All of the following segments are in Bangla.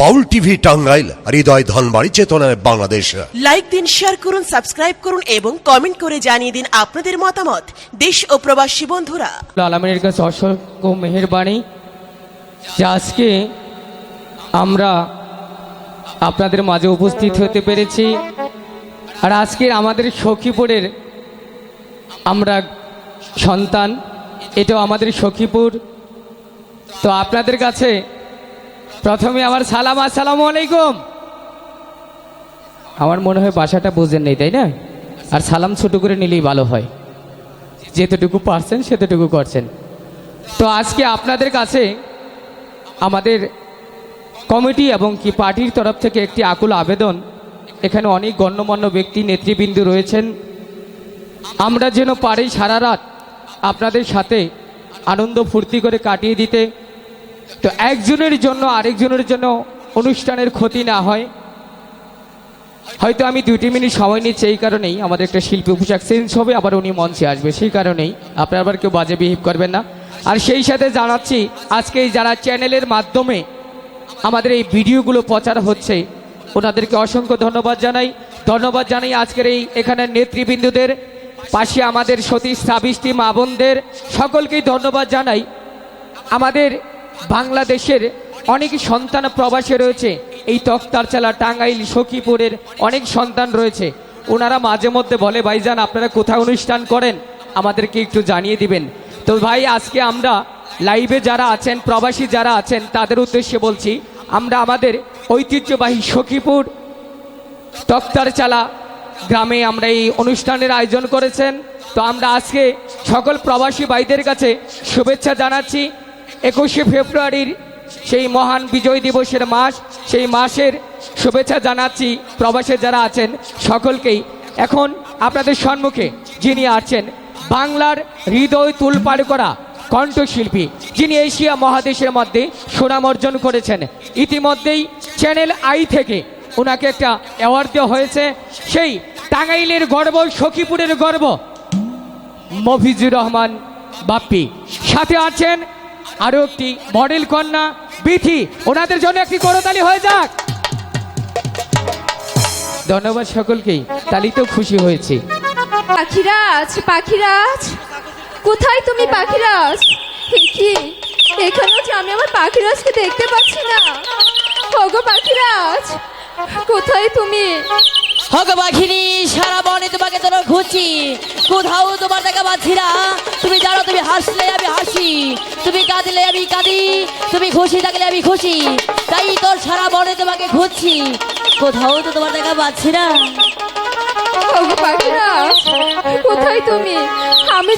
বাউল টিভি টাঙ্গাইল হৃদয় ধনবাড়ি চেতনায় বাংলাদেশ। লাইক দিন শেয়ার করুন সাবস্ক্রাইব করুন এবং কমেন্ট করে জানিয়ে দিন আপনাদের মতামত। দেশ ও প্রবাসী বন্ধুরা। আলমের কাছে অসংখ্য মেহরবানি। যে আজকে আমরা আপনাদের মাঝে উপস্থিত হতে পেরেছি। আর আজকে আমাদের সখীপুরের আমরা সন্তান এটাও আমাদের সখীপুর। তো আপনাদের কাছে প্রথমে আমার সালাম, আসসালামু আলাইকুম। আমার মনে হয় বাসাটা বুঝেন নেই, তাই না? আর সালাম ছোট করে নিলেই ভালো হয়। যেতটুকু পারছেন, সেতটুকু করছেন। তো আজকে আপনাদের কাছে আমাদের কমিটি এবং কি পার্টির তরফ থেকে একটি আকুল আবেদন। এখানে অনেক গণ্যমান্য ব্যক্তি, নেতৃবৃন্দ রয়েছেন। আমরা যেন পারি সারা রাত আপনাদের সাথে আনন্দ ফুর্তি করে কাটিয়ে দিতে। তো একজনের জন্য, আরেকজনের জন্য অনুষ্ঠানের ক্ষতি না হয়। হয়তো আমি দুটি মিনিট সময় নিচ্ছি এই কারণেই, আমাদের একটা শিল্পী পোশাক চেঞ্জ হবে, আবার উনি মঞ্চে আসবে, সেই কারণেই। আপনারা আবার কেউ বাজে বিহেভ করবেন না। আর সেই সাথে জানাচ্ছি, আজকে যারা চ্যানেলের মাধ্যমে আমাদের এই ভিডিওগুলো প্রচার হচ্ছে, ওনাদেরকে অসংখ্য ধন্যবাদ জানাই। ধন্যবাদ জানাই আজকের এই এখানের নেতৃবৃন্দদের, পাশে আমাদের সতীশ ছাবিশটি মা বোনদের, সকলকেই ধন্যবাদ জানাই। আমাদের বাংলাদেশের অনেক সন্তান প্রবাসে রয়েছে। এই তক্তারচালা টাঙ্গাইল, সখীপুরের অনেক সন্তান রয়েছে। ওনারা মাঝে মধ্যে বলে, ভাইজান, আপনারা কোথায় অনুষ্ঠান করেন? আমাদেরকে একটু জানিয়ে দিবেন। তো ভাই, আজকে আমরা লাইভে যারা আছেন, প্রবাসী যারা আছেন, তাদের উদ্দেশ্যে বলছি, আমরা আমাদের ঐতিহ্যবাহী সখীপুর তক্তারচালা গ্রামে আমরা এই অনুষ্ঠানের আয়োজন করেছেন। তো আমরা আজকে সকল প্রবাসী ভাইদের কাছে শুভেচ্ছা জানাচ্ছি। একুশে ফেব্রুয়ারির সেই মহান বিজয় দিবসের মাস, সেই মাসের শুভেচ্ছা জানাচ্ছি প্রবাসে যারা আছেন সকলকেই। এখন আপনাদের সম্মুখে যিনি আছেন, বাংলার হৃদয় তুলপাড় করা কণ্ঠশিল্পী, যিনি এশিয়া মহাদেশের মধ্যে সুনাম অর্জন করেছেন। ইতিমধ্যেই চ্যানেল আই থেকে ওনাকে একটা অ্যাওয়ার্ড দেওয়া হয়েছে। সেই টাঙ্গাইলের গর্ব, সখীপুরের গর্ব, মফিজুর রহমান বাপ্পি। সাথে আছেন আরও একটি মডেল কন্যা বিথি ওনাদের জন্য একটি করতালি হয়ে যাক। ধন্যবাদ সকলকেই তালিতেও খুশি হয়েছি। পাখিরাজ পাখিরাজ কোথায় তুমি পাখিরাজ? কি? এখানেও যে আমি আমার পাখিরাজকে দেখতে পাচ্ছি না। ওগো পাখিরাজ কোথায় তুমি? হক বাঘিনী সারা বনে তোমাকে তোর খুঁজি কোথাও তোমার দেখা পাচ্ছি না। তুমি জানো তুমি হাসলে আমি হাসি। তুমি কাঁদলে আমি কাঁদি, তুমি খুশি থাকলে আমি খুশি, তাই তোর সারা বনে তোমাকে খুঁজছি। কোথাও তো তোমার দেখা পাচ্ছি না। কোথায় তুমি? আমি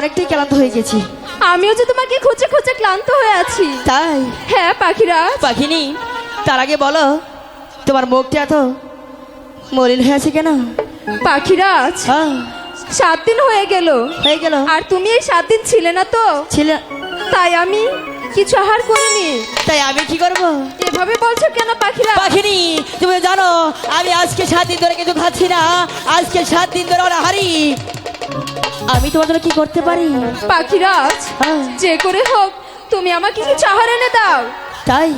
অনেকটাই ক্লান্ত হয়ে গেছি। আমিও যে তোমাকে খুঁজে খুঁজে ক্লান্ত হয়ে আছি। তাই? হ্যাঁ পাখিরা। পাখিনি তার আগে বলো তোমার মুখটা এত মলিন হয়ে আছে কেন? পাখিরাজ হ্যাঁ। সাত দিন হয়ে গেল। হয়ে গেল? আর তুমি এই সাত দিন ছিলে না তো? ছিল। তাই আমি কিছু আহার করিনি। তাই আমি কি করব? এভাবে বলছো কেন পাখিরা? পাখিনি তুমি জানো আমি আজকে সাত দিন ধরে কিছু খাচ্ছি না। আজকে সাত দিন ধরে ওরা হারি। আমি তোমার জন্য কি করতে পারি? পাখিরাজ হ্যাঁ। যে করে হোক তুমি আমাকে কিছু আহার এনে দাও। তাই?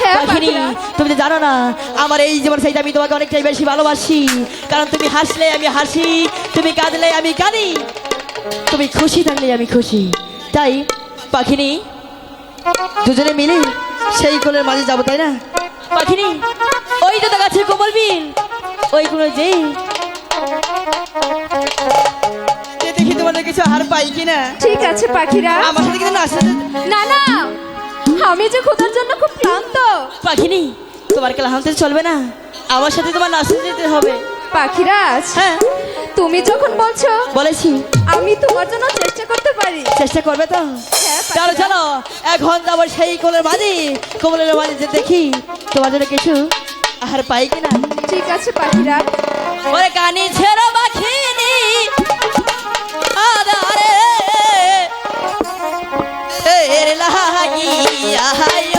হ্যাঁ, পাখিনি তুমি তো জানো না আমার এই জীবন চাইতে আমি তোমাকে অনেকটাই বেশি ভালোবাসি। কারণ তুমি হাসলে আমি হাসি তুমি কাঁদলে আমি কাঁদি। তুমি খুশি থাকলে আমি খুশি। তাই পাখিনি দুজনে মিলে সেই কোলের মাঝে যাব তাই না? পাখিনি ওই তো গাছে কোমল বিল ওই কোলে যেই। তোমাদের কিছু হার পাই কিনা? ঠিক আছে পাখিরা। আমার সাথে কিন্তু নাচতে না না। আমি যে খোঁজার জন্য খুব ক্লান্ত। পাখিনি তোমার ক্লান্তি চলবে না? আমার সাথে তোমার নাচতে যেতে হবে। পাখিরাজ হ্যাঁ। তুমি যখন বলছো বলেছি। আমি তোমার জন্য চেষ্টা করতে পারি। চেষ্টা করবে তো? হ্যাঁ, চলো চলো। এখন যাব সেই কোলের মাঝে। কোমলের মাঝে যে দেখি তোমার জন্য কিছু আর পাই কিনা। ঠিক আছে পাখিরা। ওরে কানি ছেড়ো বাখিনি আদারে এর লাগি আহাই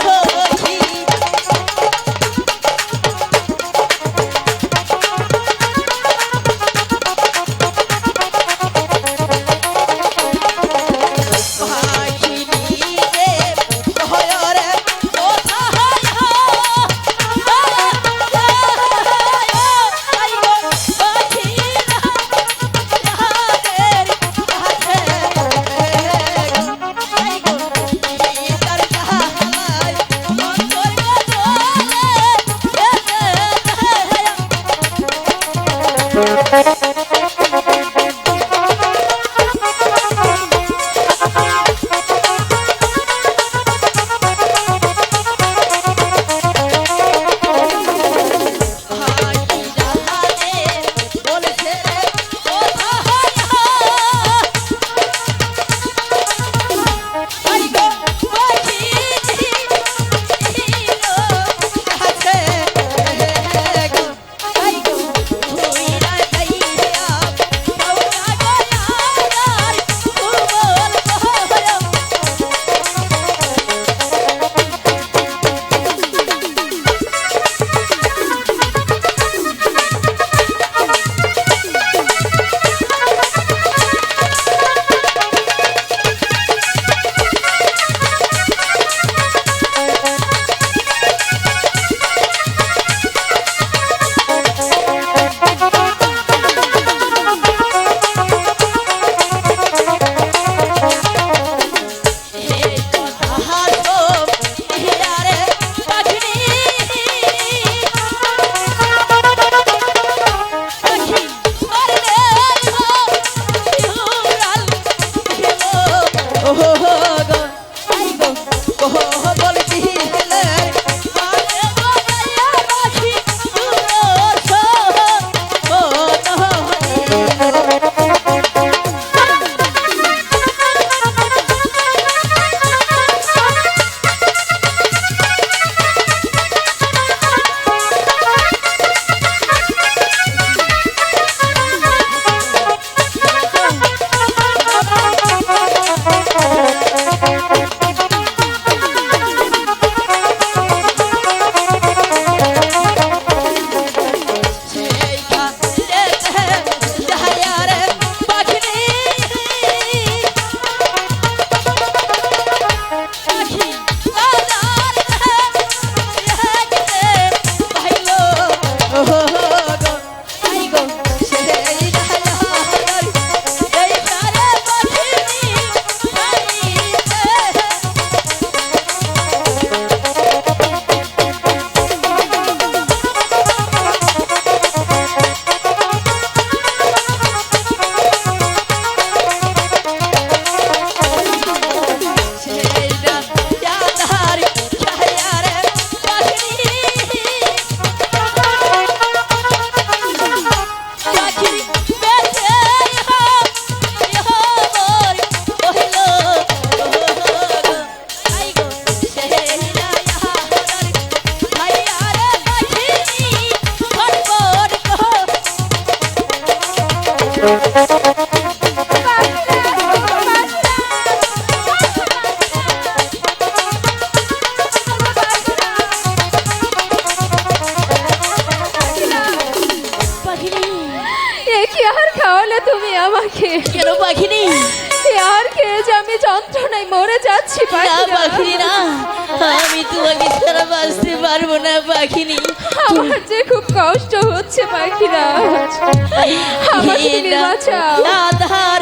তুমি বাঁচাও আধার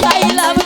চাইলাম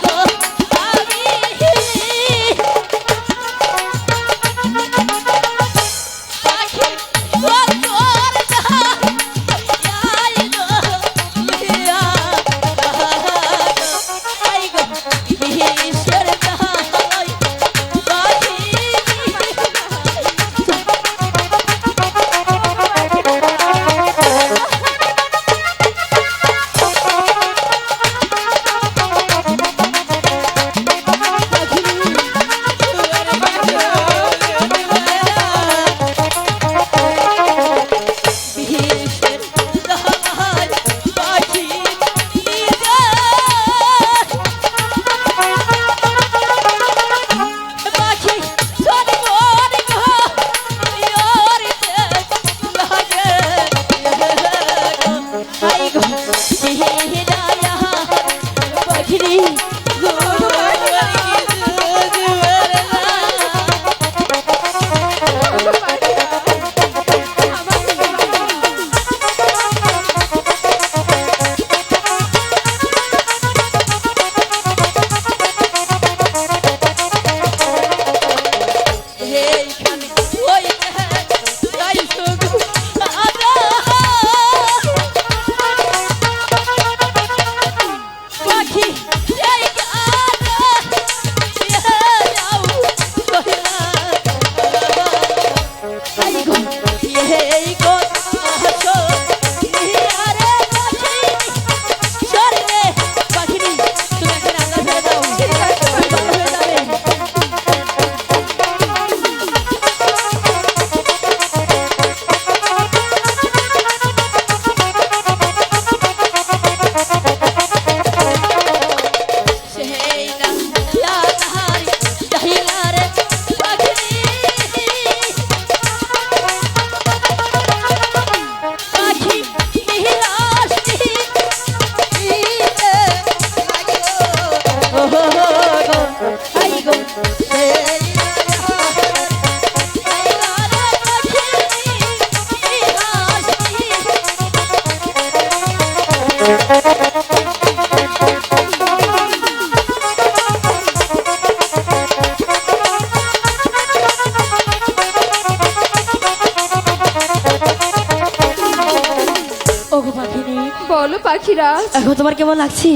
ওগো পাখিনি। বলো পাখিরা। এখন তোমার কেমন লাগছে?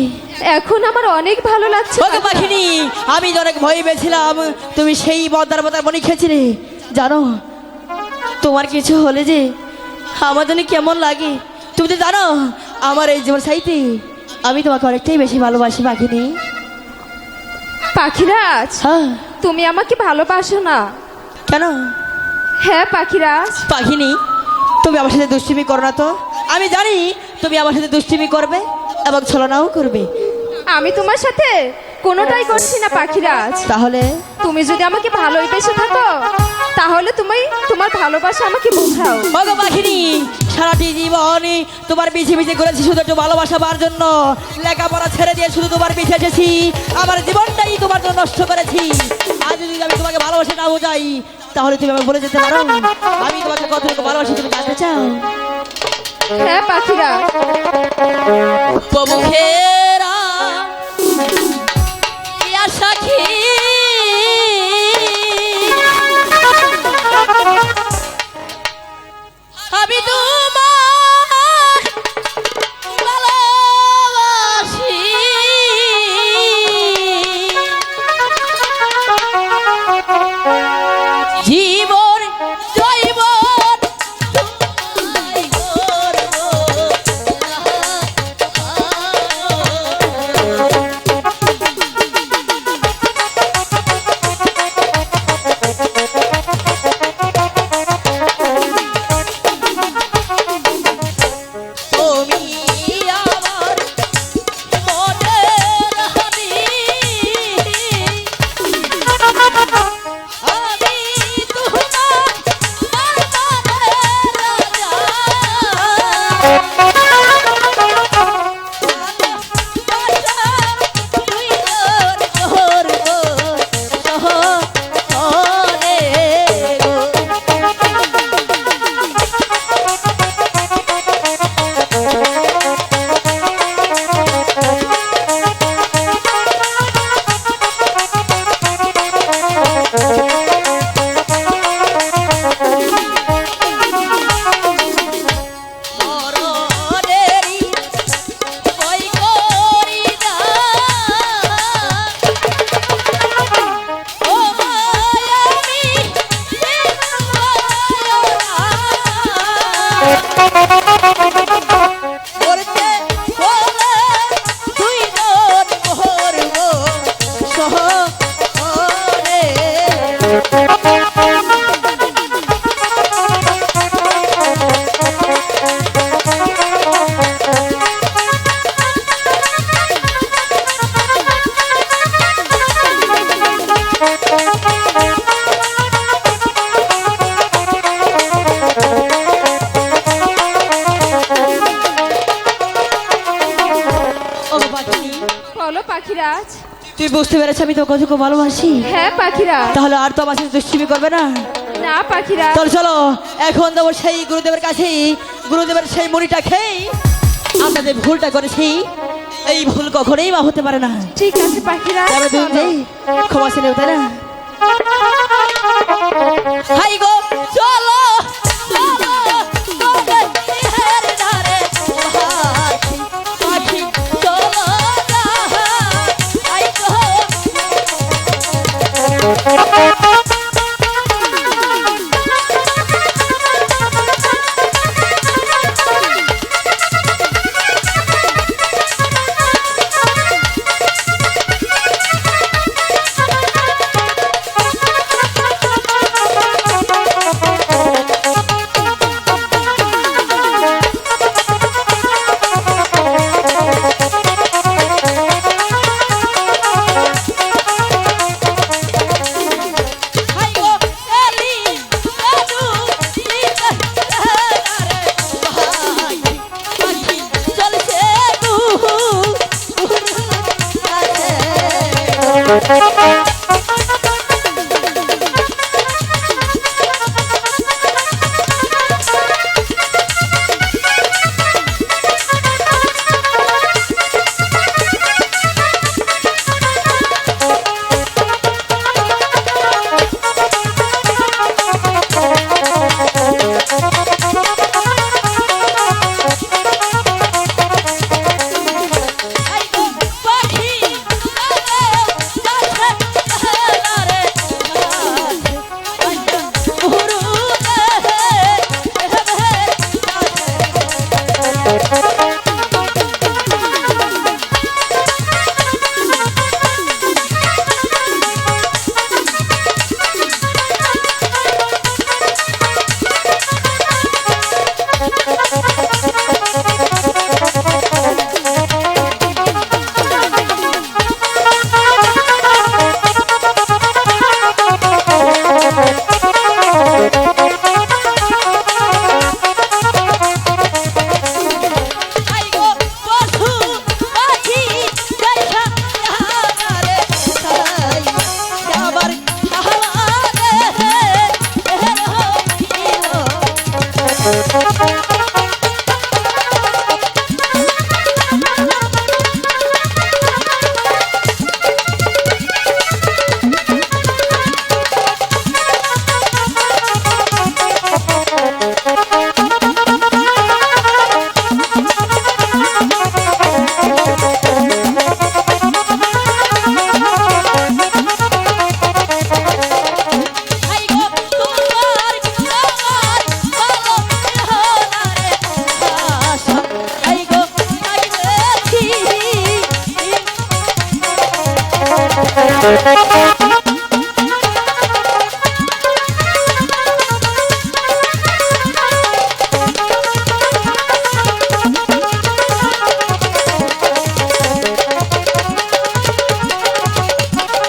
এখন আমার অনেক ভালো লাগছে ওকে পাখিনি আমি তো অনেক ভয় পেয়েছিলাম তুমি সেই বদার বদার মনে খেয়েছিলে। জানো তোমার কিছু হলে যে আমার জন্য কেমন লাগে। তুমি তো জানো আমার এই জীবন সাইতে আমি তোমাকে অনেকটাই বেশি ভালোবাসি পাখিনি। পাখিরাজ হ্যাঁ? তুমি আমাকে ভালোবাসো না। কেন? হ্যাঁ পাখিরাজ। পাখিনি তুমি আমার সাথে দুষ্টুমি করো না তো। আমি জানি তুমি আমার সাথে দুষ্টিমি করবে এবং ছলনাও করবে। আমি তোমার সাথে কোনোটাই করছি না পাখিরাজ তাহলে? তুমি যদি আমাকে ভালোবেসে থাকো তাহলে তুমি তোমার ভালোবাসা আমাকে বোঝাও। মগ পাখিনি সারাটি জীবন তোমার পিছে পিছে করেছি শুধু একটু ভালোবাসা পাওয়ার জন্য। লেখাপড়া ছেড়ে দিয়ে শুধু তোমার পিছে এসেছি। আমার জীবনটাই তোমার জন্য নষ্ট করেছি। আজ যদি আমি তোমাকে ভালোবাসা না বোঝাই তাহলে তুমি আমাকে বলে যেতে পারো? আমি তোমাকে কতটুকু ভালোবাসি তুমি জানতে চাও? হ্যাঁ পাখিরা। প্রমুখেরা আমি তোমার আমি তো কত ভালোবাসি? হ্যাঁ পাখিরা। তাহলে আর তো আমার সাথে দুষ্টিমি করবে না? না পাখিরা। চলো চলো এখন দেবো সেই গুরুদেবের কাছে গুরুদেবের সেই মুড়িটা খেয়ে আমরা যে ভুলটা করেছি এই ভুল কখনোই বা হতে পারে না। ঠিক আছে পাখিরা ক্ষমা ছিল তাই না? হাই গো!